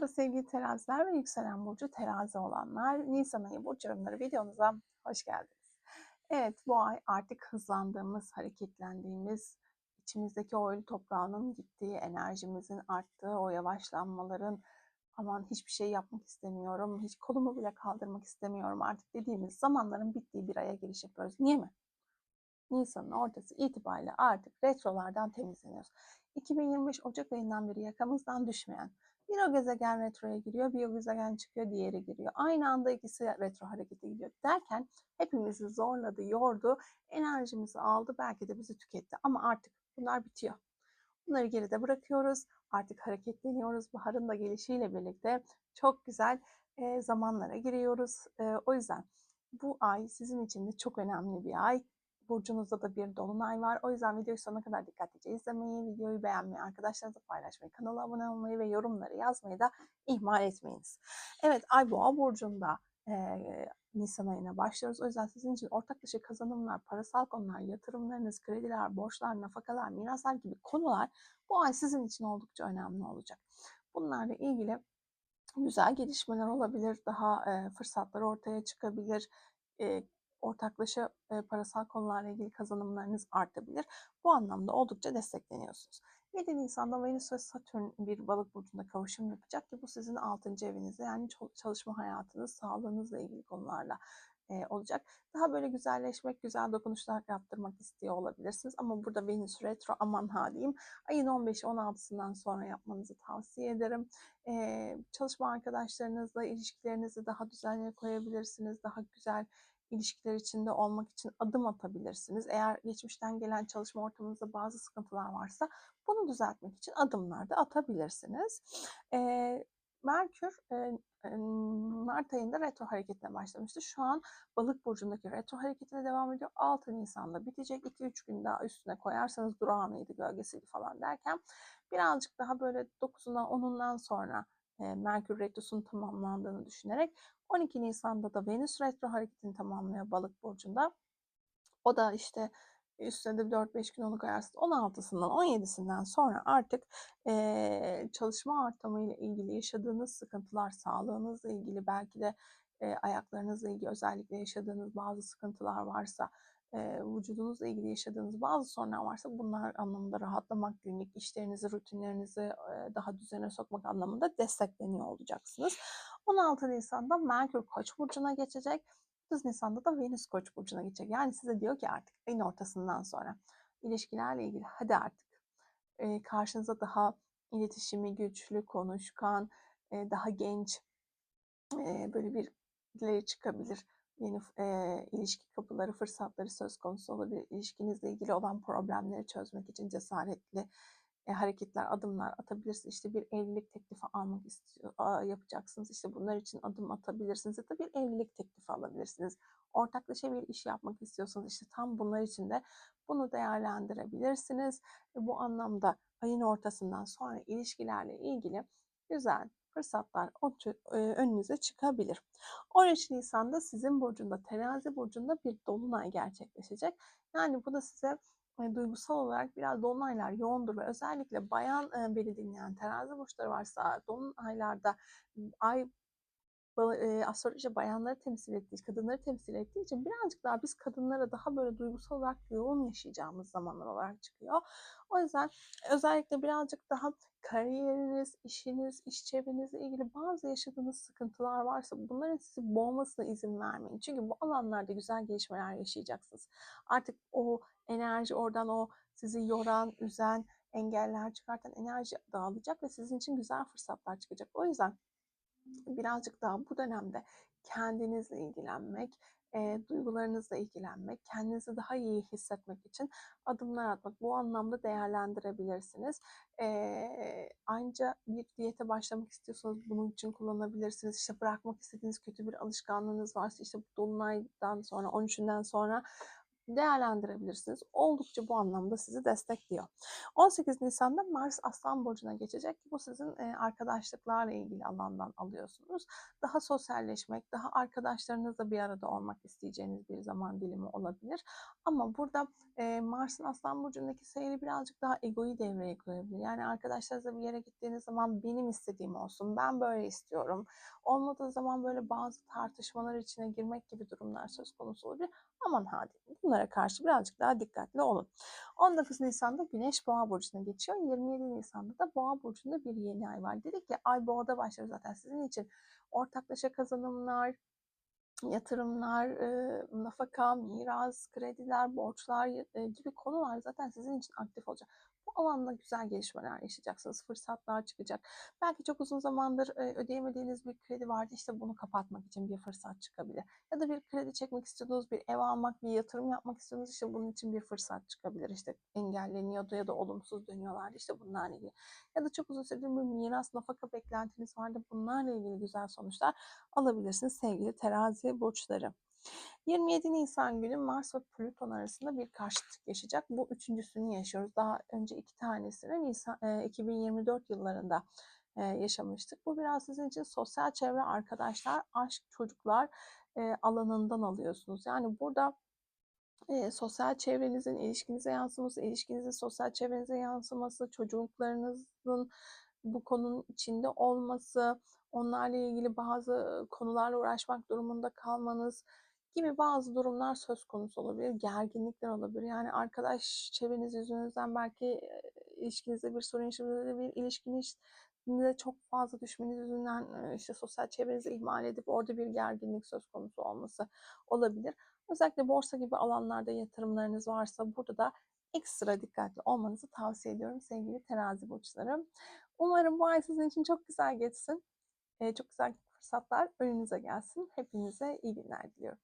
Merhaba sevgili teraziler ve yükselen burcu terazi olanlar. Nisan ayı burç yorumları videomuza hoş geldiniz. Evet bu ay artık hızlandığımız, hareketlendiğimiz, içimizdeki o ölü toprağının gittiği, enerjimizin arttığı, o yavaşlanmaların aman hiçbir şey yapmak istemiyorum, hiç kolumu bile kaldırmak istemiyorum artık dediğimiz zamanların bittiği bir aya giriş yapıyoruz. Niye mi? Nisan'ın ortası itibariyle artık retrolardan temizleniyoruz. 2025 Ocak ayından beri yakamızdan düşmeyen bir o gezegen retroya giriyor, bir o gezegen çıkıyor, diğeri giriyor. Aynı anda ikisi retro harekete gidiyor derken hepimizi zorladı, yordu, enerjimizi aldı, belki de bizi tüketti. Ama artık bunlar bitiyor. Bunları geride bırakıyoruz. Artık hareketleniyoruz. Baharın da gelişiyle birlikte çok güzel zamanlara giriyoruz. O yüzden bu ay sizin için de çok önemli bir ay. Burcunuzda da bir dolunay var. O yüzden videoyu sonuna kadar dikkatlice izlemeyi, videoyu beğenmeyi, arkadaşlarınızla paylaşmayı, kanala abone olmayı ve yorumları yazmayı da ihmal etmeyiniz. Evet, Ay Boğa Burcu'nda e, Nisan ayına başlıyoruz. O yüzden sizin için ortak dışı kazanımlar, parasal konular, yatırımlarınız, krediler, borçlar, nafakalar, miraslar gibi konular bu ay sizin için oldukça önemli olacak. Bunlarla ilgili güzel gelişmeler olabilir, daha e, fırsatlar ortaya çıkabilir, e, ortaklaşa e, parasal konularla ilgili kazanımlarınız artabilir. Bu anlamda oldukça destekleniyorsunuz. 7 Nisan'da Venüs ve Satürn bir balık burcunda kavuşum yapacak ki bu sizin 6. evinizde yani çalışma hayatınız, sağlığınızla ilgili konularla e, olacak. Daha böyle güzelleşmek, güzel dokunuşlar yaptırmak istiyor olabilirsiniz. Ama burada Venüs retro aman ha diyeyim. Ayın 15-16'sından sonra yapmanızı tavsiye ederim. E, çalışma arkadaşlarınızla ilişkilerinizi daha düzenli koyabilirsiniz. Daha güzel ilişkiler içinde olmak için adım atabilirsiniz. Eğer geçmişten gelen çalışma ortamınızda bazı sıkıntılar varsa bunu düzeltmek için adımlar da atabilirsiniz. E, Merkür e, Mart ayında retro hareketine başlamıştı. Şu an balık burcundaki retro hareketine devam ediyor. 6 Nisan'da bitecek. 2-3 gün daha üstüne koyarsanız durağanıydı, gölgesiydi falan derken birazcık daha böyle 9'undan 10'undan sonra e, Merkür Retrosu'nun tamamlandığını düşünerek 12 Nisan'da da Venüs Retro hareketini tamamlıyor Balık Burcu'nda. O da işte üstüne de 4-5 gün onu koyarsın. 16'sından 17'sinden sonra artık e, çalışma ortamıyla ilgili yaşadığınız sıkıntılar, sağlığınızla ilgili belki de e, ayaklarınızla ilgili özellikle yaşadığınız bazı sıkıntılar varsa e, vücudunuzla ilgili yaşadığınız bazı sorunlar varsa bunlar anlamında rahatlamak, günlük işlerinizi, rutinlerinizi e, daha düzene sokmak anlamında destekleniyor olacaksınız. 16 Nisan'da Merkür Koç burcuna geçecek. 30 Nisan'da da Venüs Koç burcuna geçecek. Yani size diyor ki artık ayın ortasından sonra ilişkilerle ilgili hadi artık e, karşınıza daha iletişimi güçlü, konuşkan, e, daha genç e, böyle bir birileri çıkabilir yeni e, ilişki kapıları, fırsatları söz konusu olabilir. İlişkinizle ilgili olan problemleri çözmek için cesaretli e, hareketler, adımlar atabilirsiniz. İşte bir evlilik teklifi almak istiyor, a, yapacaksınız. İşte bunlar için adım atabilirsiniz ya da bir evlilik teklifi alabilirsiniz. Ortaklaşa bir iş yapmak istiyorsanız işte tam bunlar için de bunu değerlendirebilirsiniz. Ve bu anlamda ayın ortasından sonra ilişkilerle ilgili güzel fırsatlar önünüze çıkabilir. 13 Nisan'da sizin burcunda, terazi burcunda bir dolunay gerçekleşecek. Yani bu da size duygusal olarak biraz dolunaylar yoğundur ve özellikle bayan beni dinleyen terazi burçları varsa dolunaylarda ay e, astroloji bayanları temsil ettiği, kadınları temsil ettiği için birazcık daha biz kadınlara daha böyle duygusal olarak yoğun yaşayacağımız zamanlar olarak çıkıyor. O yüzden özellikle birazcık daha kariyeriniz, işiniz, iş çevrenizle ilgili bazı yaşadığınız sıkıntılar varsa bunların sizi boğmasına izin vermeyin. Çünkü bu alanlarda güzel gelişmeler yaşayacaksınız. Artık o enerji oradan o sizi yoran, üzen, engeller çıkartan enerji dağılacak ve sizin için güzel fırsatlar çıkacak. O yüzden birazcık daha bu dönemde kendinizle ilgilenmek, e, duygularınızla ilgilenmek, kendinizi daha iyi hissetmek için adımlar atmak. Bu anlamda değerlendirebilirsiniz. E, ayrıca bir diyete başlamak istiyorsanız bunun için kullanabilirsiniz. İşte bırakmak istediğiniz kötü bir alışkanlığınız varsa işte bu dolunaydan sonra, 13'ünden sonra değerlendirebilirsiniz. Oldukça bu anlamda sizi destekliyor. 18 Nisan'da Mars Aslan Burcu'na geçecek. Bu sizin arkadaşlıklarla ilgili alandan alıyorsunuz. Daha sosyalleşmek, daha arkadaşlarınızla bir arada olmak isteyeceğiniz bir zaman dilimi olabilir. Ama burada Mars'ın Aslan Burcu'ndaki seyri birazcık daha egoyu devreye koyabilir. Yani arkadaşlarınızla bir yere gittiğiniz zaman benim istediğim olsun, ben böyle istiyorum. Olmadığı zaman böyle bazı tartışmalar içine girmek gibi durumlar söz konusu olabilir. Aman hadi bunlara karşı birazcık daha dikkatli olun. 19 Nisan'da Güneş Boğa Burcu'na geçiyor. 27 Nisan'da da Boğa Burcu'nda bir yeni ay var. Dedik ya ay Boğa'da başlıyor zaten sizin için. Ortaklaşa kazanımlar, yatırımlar, e, nafaka, miras, krediler, borçlar gibi konular zaten sizin için aktif olacak. Bu alanda güzel gelişmeler yaşayacaksınız, fırsatlar çıkacak. Belki çok uzun zamandır ödeyemediğiniz bir kredi vardı, işte bunu kapatmak için bir fırsat çıkabilir. Ya da bir kredi çekmek istiyordunuz, bir ev almak, bir yatırım yapmak istiyordunuz, işte bunun için bir fırsat çıkabilir. İşte engelleniyordu ya da olumsuz dönüyorlardı, işte bunlarla ilgili. Ya da çok uzun süredir bir miras, nafaka beklentiniz vardı, bunlarla ilgili güzel sonuçlar alabilirsiniz sevgili terazi burçları. 27 Nisan günü Mars ve Plüton arasında bir karşıtlık yaşayacak. Bu üçüncüsünü yaşıyoruz. Daha önce iki tanesini Nisan, e, 2024 yıllarında e, yaşamıştık. Bu biraz sizin için sosyal çevre, arkadaşlar, aşk, çocuklar e, alanından alıyorsunuz. Yani burada e, sosyal çevrenizin ilişkinize yansıması, ilişkinizin sosyal çevrenize yansıması, çocuklarınızın bu konunun içinde olması, onlarla ilgili bazı konularla uğraşmak durumunda kalmanız gibi bazı durumlar söz konusu olabilir. Gerginlikler olabilir. Yani arkadaş çevreniz yüzünüzden belki ilişkinizde bir sorun yaşadığınızda bir ilişkinizde çok fazla düşmeniz yüzünden işte sosyal çevrenizi ihmal edip orada bir gerginlik söz konusu olması olabilir. Özellikle borsa gibi alanlarda yatırımlarınız varsa burada da ekstra dikkatli olmanızı tavsiye ediyorum sevgili terazi burçları. Umarım bu ay sizin için çok güzel geçsin. Çok güzel fırsatlar önünüze gelsin. Hepinize iyi günler diliyorum.